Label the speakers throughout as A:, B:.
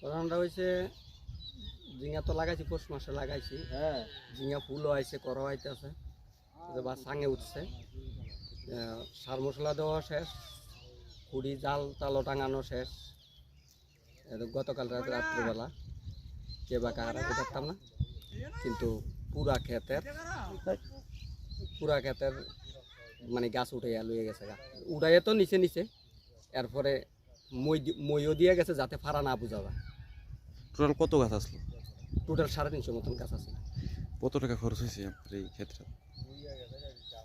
A: প্রধানটা হয়েছে ঝিঙ্গা তো লাগাইছি পৌষ মাসে লাগাইছি।
B: হ্যাঁ।
A: ঝিঙ্গা ফুলও আইছে করো আইতেছে বা সাঙে উঠছে। সার মশলা দেওয়া শেষ কুড়ি জাল তালও টাঙানো শেষ। গতকাল রাত রাত্রিবেলা। কে বা কারা দেখতাম না। কিন্তু পুরা ক্ষেতের পুরা ক্ষেতের মানে গাছ উঠে লুয়ে গেছে গা। উঠাইয়ে তো নিচে নিচে এরপরে মই মইও দিয়ে গেছে যাতে ফাড়া না বোঝা যায়।
C: টোটাল কত গাছ আসলো?
A: টোটাল সাড়ে তিনশো মতন গাছ আছে।
C: কত টাকা খরচ হয়েছে আপনার এই ক্ষেত্রে?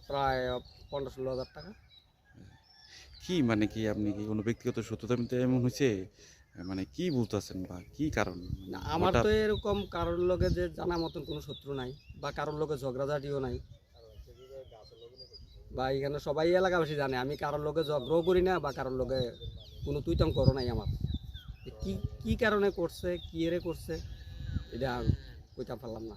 A: প্রায় পনেরো ষোলো হাজার টাকা।
C: কি মানে কি আপনি কি কোনো ব্যক্তিগত সত্যতা এমন হয়েছে? মানে কি বলতেছেন বা কি কারণ?
A: না, আমার তো এরকম কারোর লগে যে জানা মতন কোনো শত্রু নাই বা কারোর লগে ঝগড়াঝাটিও নাই। বা এখানে সবাই এলাকাবাসী জানে আমি কারোর লগে ঝগড়াও করি না বা কারোর লগে কোনো তুইতম করো নাই আমার। কি কি কারণে করছে কি এরে করছে এটা কইতে পারলাম না।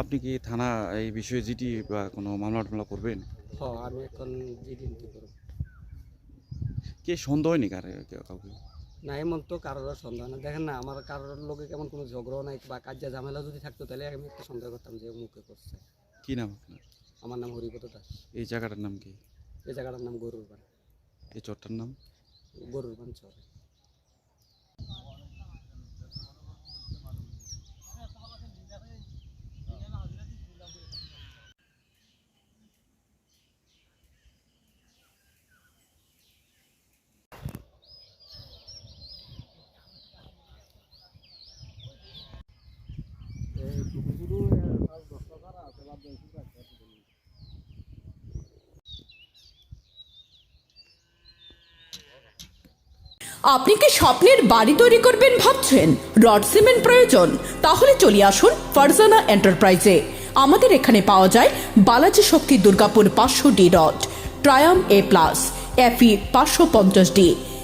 C: আপনি কি থানা এই বিষয়ে জিটি বা কোনো মামলা টামলা করবেন?
A: হ আমি এখন নিতে করব।
C: কে সন্দেহ হয়নি কারে কাউকে?
A: না এমন তো কারোর সন্দেহ না দেখেন না আমার কারোর লোকে কেমন কোনো ঝগড়াও নাই বা কাজে ঝামেলা যদি থাকতো তাহলে আমি একটা সন্দেহ করতাম যে মুখে করছে।
C: কি নাম আপনার?
A: আমার নাম হরিপদ দাস।
C: এই জায়গাটার নাম কি?
A: এই জায়গাটার নাম গরুর বান
C: এই চরটার নাম?
A: গরুর বান চর।
D: আপনি কি স্বপ্নের বাড়ি তৈরি করবেন ভাবছেন? রড সিমেন্ট প্রয়োজন। তাহলে চলে আসুন ফারজানা এন্টারপ্রাইজে। আমাদের এখানে পাওয়া যায় বালাজি শক্তি দুর্গাপুর পাঁচশো ডি রড, ট্রায়াম এ প্লাস, এফি পাঁচশো পঞ্চাশ ডি।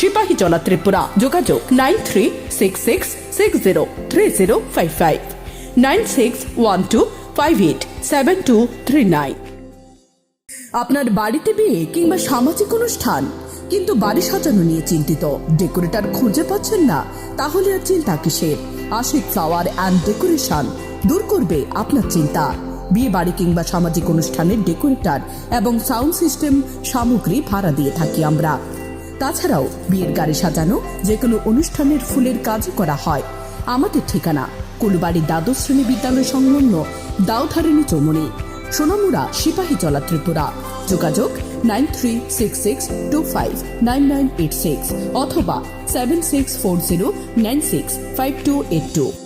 D: সিপাহী জলা ত্রিপুরা যোগাযোগ nine three six six six zero three zero five five nine six one two five eight seven two three nine আপনার বাড়িতে বিয়ে কিংবা সামাজিক অনুষ্ঠান, কিন্তু বাড়ি সাজানো নিয়ে চিন্তিত। ডেকোরেটর খুঁজে পাচ্ছেন না, তাহলে আর চিন্তা কিসের? আশিক ফ্লাওয়ার অ্যান্ড ডেকোরেশন দূর করবে আপনার চিন্তা। বিয়ে বাড়ি কিংবা সামাজিক অনুষ্ঠানের ডেকোরেটর এবং সাউন্ড সিস্টেম সামগ্রী ভাড়া দিয়ে থাকি আমরা। তাছাড়াও বিয়ের গাড়ি সাজানো যে কোনো অনুষ্ঠানের ফুলের কাজও করা হয়। আমাদের ঠিকানা, কুলবাড়ি দ্বাদশ শ্রেণি বিদ্যালয় সংলগ্ন দাউধারিণী চৌমনি সোনামুড়া, সিপাহী জলা ত্রিপুরা। যোগাযোগ nine three six six two five nine nine eight six অথবা seven six four zero nine six five two eight two.